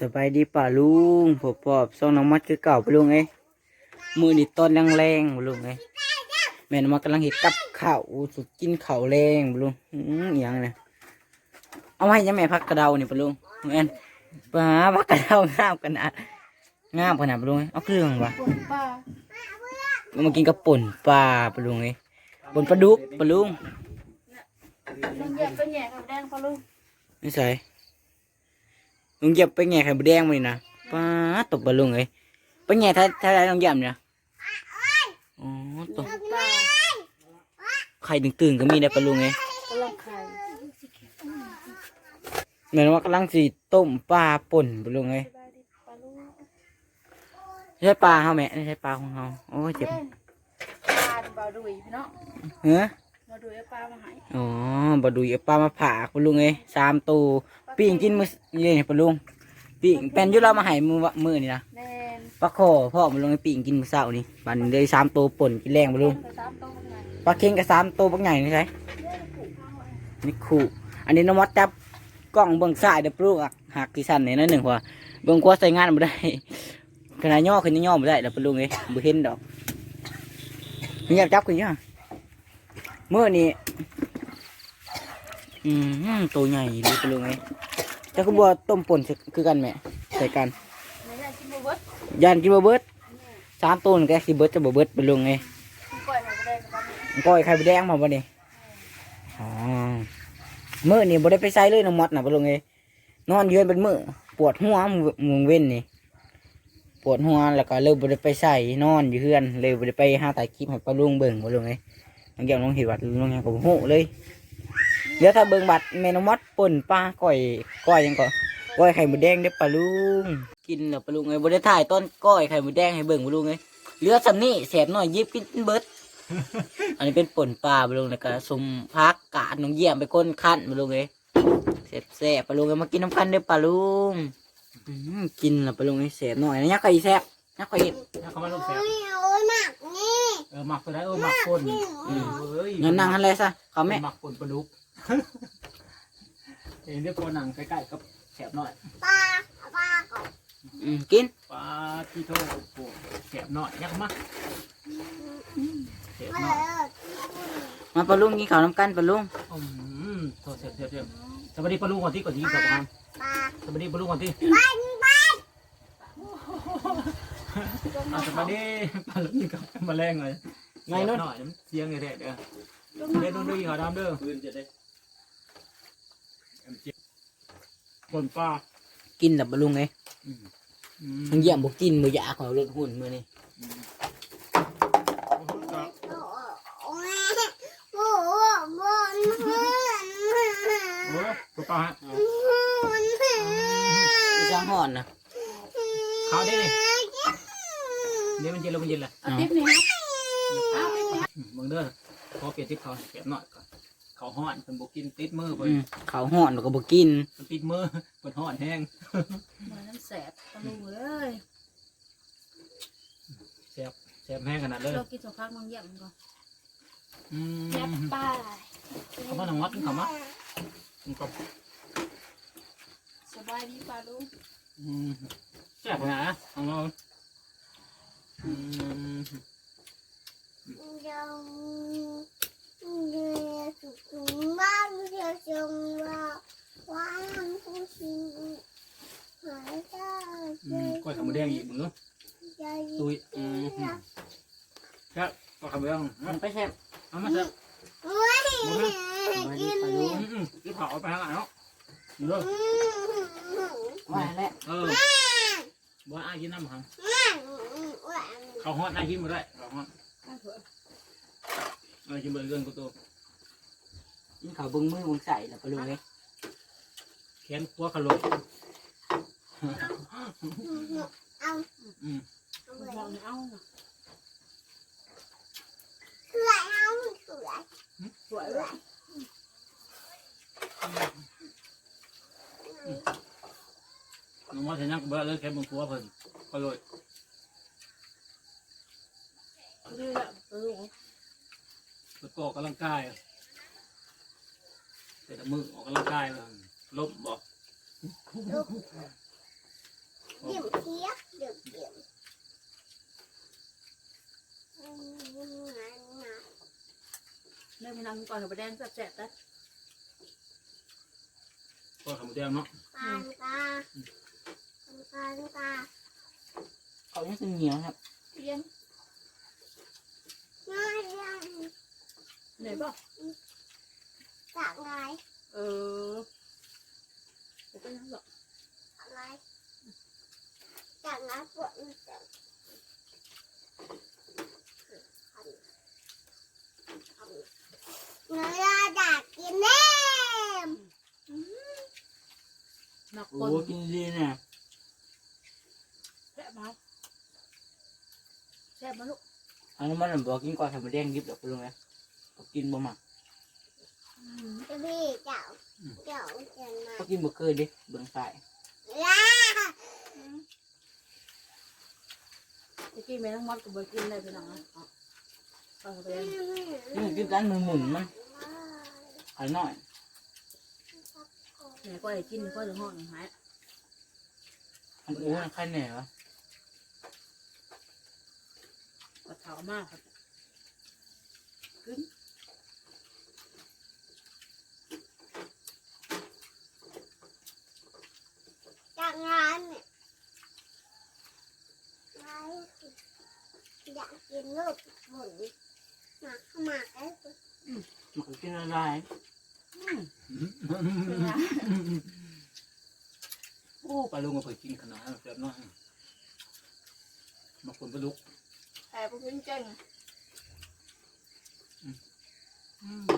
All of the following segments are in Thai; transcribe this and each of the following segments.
สบายดีป่าลุงพบปอบส่องน้องมัดคือเก่าปะลุงเอ้ยมือนี่ต้นแรงๆปะลุงเอ้ยแม่นมากำลังเห็ดกับข้าวสุดกินข้าวแรงปะลุงอื้ออหย่างเนี่ยเอาไว้ยังแม่พักกระเดานี่ปะลุงแม่นป้าพักกระเดางามขนาดงามขนาดปะลุงเอ้ยเอาเครื่องวะปนปลาเอามากินกับป่นปลาปะลุงเอ้ยป่นปลาดุกปะลุงลุงเหยียบเป็นแหย่กับแดงพอลุงนี่ใส่ ลุงเหยียบไปแง่ไข่มดแดงมานี่นะป้าตบปะลุงเอ้ยไปแง่ถ้าถ้าได้ลุงเหยียบเนี่ยอ๋อตบปลาไข่ตึงๆก็มีได้ปะลุงไงกำลังไข่เหมือนว่ากำลังสีต้มปลาป่นปะลุงไงสบายดีปลาลุงไม่ใช่ปลาเขาแม่ไม่ใช่ปลาของเขาโอ้ยเจ็บเล่นปลาบาดุยพี่น้องเฮ้อบาดุยเอาปลามาให้อ๋อบดุยเอาปลามาผ่าปะลุงไงสามตัว ปีงกินมือนี่ปะลุงปีงเป็นอยุเรามาใหายมือวะมือนี่นะแน่นปลาคอพ่อปะลุงไงปีงกินมือเศร้านี่บัดนเลยสามตัวป่นกินแรงปะลุงกระซ้ำต้มข้างในปลาเค็งกับสามตัวปักใหญ่นี่ใช่เล่นผูกข้างไว้นี่คู่อันนี้น้องมดจับกล้องเบื้องซ้ายเด้อปลูกอะหักที่สั้นนี่นั่นหนึ่งหัวเบื้องขวาใส่งานบ่ได้ขนาดย่อขึ้นยังย่อบ่ได้แล้วปลุงเอ้ยบ่เห็นดอกมีอยากจับขึ้นยังเมื่อนี้อืมตัวใหญ่ดีปลุงเอ้ย จะคือบัวต้มป่นคือกันแหม่ใส่กันในนั้นกินบะเบิดยานกินบ่เบิดสามตัวนี่ก็สิเบิดจะบ่เบิดปลุงเอ้ยกินกล้วยไข่แดงกับปลาหมึกก้อยไข่มดแดงมาบ่นี่อ๋อมื้อนี้บ่ได้ไปใส่เลยน้องมดน่ะปลุงเอ้ยนอนอยืนเป็นมื้อปวดหัวมึงเว้นนี่ปวดหัวแล้วก็เลยบ่ได้ไปใส่นอนอยู่เฮือนเลยบ่ได้ไปหาถ่ายคลิปให้ปลาลุงเบิ่งบ่ลุงเอ้ยบางอย่างลงเห็นวัดลุงยังก็บ่ฮู้เลย เดี๋ยวถ้าเบิ่งบัตรแม่นมดป่นปลาก้อยก้อยหยังก็ก้อยไข่หมูแดงเด้อปลาลุงกินแล้วปลาลุงเอ้ยบ่ได้ถ่ายต้นก้อยไข่หมูแดงให้เบิ่งปลาลุงเอ้ยเหลือสำนี้แสบหน่อยหยิบกินเบิดอันนี้เป็นป่นปลาปลาลุงแล้วก็สมพักกาดน้องเยี่ยมไปก้นคั้นปลาลุงเอ้ยแซ่บๆปลาลุงเอ้ยมากินน้ำกันเด้อปลาลุงอืมกินแล้วปลาลุงเอ้ยแซ่บหน่อยนะยักษ์ไข่แซ่บยักษ์ไข่ถ้าเขามาลงแซวโอ้ยหมักนี่เออหมักตัวได้เออหมักคนเออเอ้ยงั้นนั่งทันเลยซะเขาแม่หมักคนปลาดุก เอ็นเรียกคนหนังใกล้ๆกับแฉบหน่อยปลาปลาก่อนอืมกินปลาที่โทษปวดแฉบหน่อยยักมาแฉบมาหน่อยเลยมาปลาลุงกินข้าวน้ำกันปลาลุงอืมโทษเสียบเสียบเสียบสวัสดีปลาลูกก่อนที่ก่อนที่ก่อนงปลาสวัสดีปลาลูกก่อนที่ไปไปอะสวัสดีปลาลูกนี่กับมาแรงเลยไงนู่นหน่อยเสียงไงเด็ดเด้อเด็ดนู่นด้วยขอดำเด้อปืนจะได้ คนปลากินแต่ปลาลุงไงมมันเยี่ยมบุกินมือยาของรถหุ่นมือนี่โอ้าฮะหืนหืนมีช่างห่อนนะเขาได้เลยเดี๋ยวมันเย็นแล้วมันเย็นแหละเอาติ๊บนี่ครับเอาติ๊บนี่มึงเด้อขอเปลี่ยนทิปเขาเก็บหน่อยก่อน เขาห่อนเป็นบุกินติดมือไปอืมเขาวห่อนแล้วก็บุกินมันติดมือเป็นห่อนแห้งเหมือนน้ำแสบปลาลุงเลยแซ่บแซ่บแห้งขนาดเลยเรากินสองครั้งมังเยี่ยมก่อนอืมแซ่บปลาเขามาหนังวัดเขามามันก็สบายดีปลาลุงอืมแซ่บขนาดนะของเราอืม ยังเดือดสุดบ้านเดือดจงว่าว่าผู้ชิงหายใจ อื มก้อยขาวหมูแดงอีกมือใจตุยอืมครับก้อยขาวหมูแดงมันไปแซ่บเอามาเถอะโอ้ยมาดีปลาลุอืงมอืมที่เผาเอาไปทางไหนเนาะอยู่เด้อว่าแล้วเออบ่อ้ายกินน้ำหังเขาฮอดอ้ายกินบ่ได้เขาฮอดข้าวเถอะอ้ายกินบ่ได้เรื่องกูตัวกินข้าวเบึงมือมึงใส่แล้วปลาลุงไงแขนขัวขลุก เอาอืมมอเอาน่ะสวยเอาสวยสวยเลยน้องมอสเห็นยังกูเบื่อเลยแค่มึงขัวเพิ่นก็เลยนี่แหละปลาลุงไปออกกำลังกายแต่มือออกกำลังกายเลยลบบอก ดี๋ยวเทียบเดี๋ยวเดี๋ยวอืมงานงานเริ่มนั่งก่อนกับแดงแสบๆนะก็ทำหมูแดงเนาะปานตาปานตาเขายังเหนียวครับเพียงง่ายยังเหนื่อยป่ะจากไง เออเดี๋ยวก็ยังหรอก อะไรจากไงปวดมันจะเนื้อดักกินแน่ หนัก โอ้ คน กินดีเนี่ย แซ่บมา แซ่บมาลูกอันนั้นมันบอกกินก่อนทำมาแดงดิบดอกไปลงเลยกินบ่มาจะพี่เจ้าเจ้าเจ้ามาก็กินบ่เคยดิเบิ่งสายล่าตะกี้แม่ต้องมัดกับเบอร์กินเลยพี่น้องนะเอาเอาไปเลยนี่กินกันมันหมุนมันขายน้อยแม่ก็ให้กินก็จะห้องหายอันโอ้ยใครแน่วะ ก็ เถามากครับขึ้นจากงานเนี่ยอยากกินลูกหมุนหมักหมักไอ้มันก็กินอะไรโอ้ปลาลุงก็เคยกินขนาดนั้นแซ่บเนาะมาคนปลาลุก แต่พวกพี่เก่ง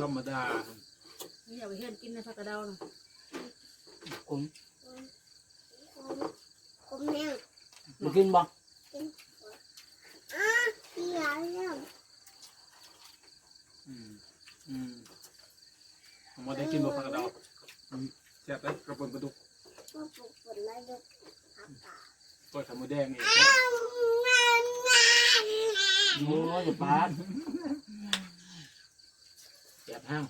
ธรรมดานี่อย่าไปเห็นกินในผักกระเดานะผมคุมเนี่ยบ่กินบ่อะเสียแล้วอืมอืมผมว่าได้กินบ่ปลากระดอกอืมแซ่บเลยกระปนปลาดุกมาปลูกผลไม้ดกอากาศ ก็ทำหมูแดงเองอ้าวงานงานโอ้ยจะปาดแซ่บแห้ง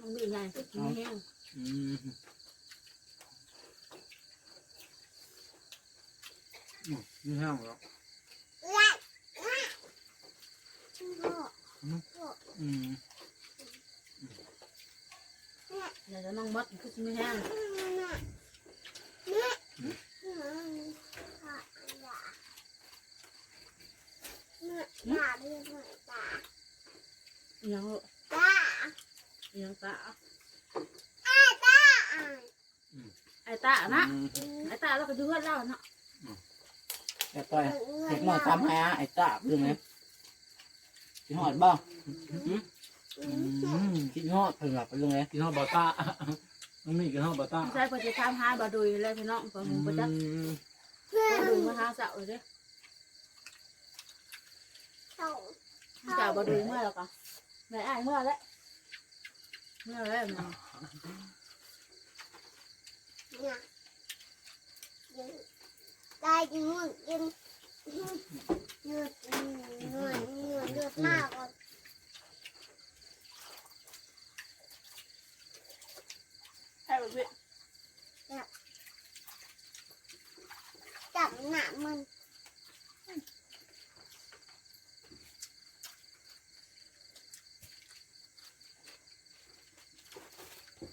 มันมีไงก็กินแห้งอืมอืมนี่แห้งแล้วละละพ่ออืมอยากจะนั่งมัดก็จะไม่แห้ง แม่แม่พ่ออย่า แม่อย่าเรียกหน่อยจ้ายังลูกจ้ายังตาอ้าจ้าอะไอ้ตานะอืมไอ้ตาเราก็ดูเพื่อนเราเนาะแต่ต่อยเด็กน้อยทำให้อะไอ้ตาเรื่องไงกินหอดบ่อืมกินหอดเพิ่นว่าไปลงเลยกินข้าวบาต้ามันมีกินข้าวบาต้าใช่พอจะทำหาบาดุยเลยพี่น้องก็มึงไปจักอืม บาดุยมาหาเสาเลยเด้ส่งเจ้าบาดูเมื่อแล้วก็ไหนอ้ายเมื่อแล้วเมื่อแล้วเนี่ยได้ยินมึงกินเนื้อเนื้อเนื้อเนื้อมากกว่า ใช่แบบนี้ จับหนามัน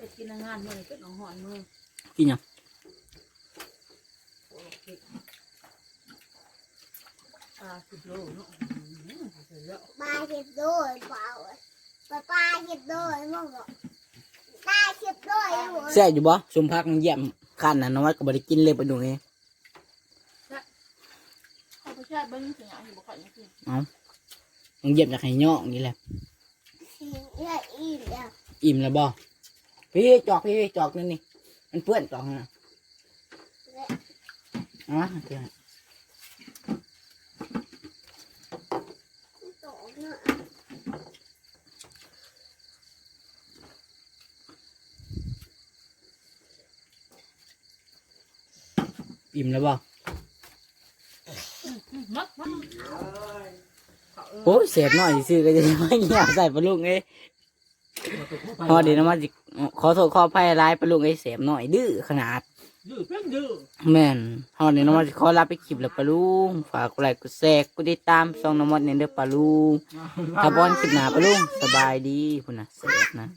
ไปกินงานเมื่อเป็นของหอนมือกินหยังปลาสิบโลเนาะเยอะปลาเห็ดโดยเปล่าปลาปลาเห็ดโดยมั้งบอกปลาเห็ดโดยหมดแซ่บอยู่บ่สมพักมันเยี่ยมคันน่ะน้อยก็บ่ได้กินเลยไปดูไงเขาไปแช่เบิ้งถึงอย่างที่บอกก่อนนี่คือมันเยี่ยมจากให้ย่องนี่แหละสีเลือดอีกแล้วอิ่มแล้วบ่ พี่จอกพี่จอกนี่นี่มันเปื้อนจอกนะเอ๋อเดี๋ยวโตเนาะอิ่มแล้วบ่มักมักโอ้ยเสียบหน่อยซื้อก็จะไม่เงียบใส่ปลาลูกเอ้ย พอเดี๋ยวน้ำมันสิขอโทษขออภัยร้ายปลาลุงไอ้เสียมหน่อยดื้อขนาดดื้อเพิ่งดื้อแม่นพอเดี๋ยวน้ำมันสิขอลาไปคลิปแล้วปลาลุงฝากกดไลค์กดแชร์กดติดตามช่องน้ำมันเนี่ยเด้อปลาลุงถ้าบอลคลิปหนาปลาลุงสบายดีพุ่นนะเสร็จนะ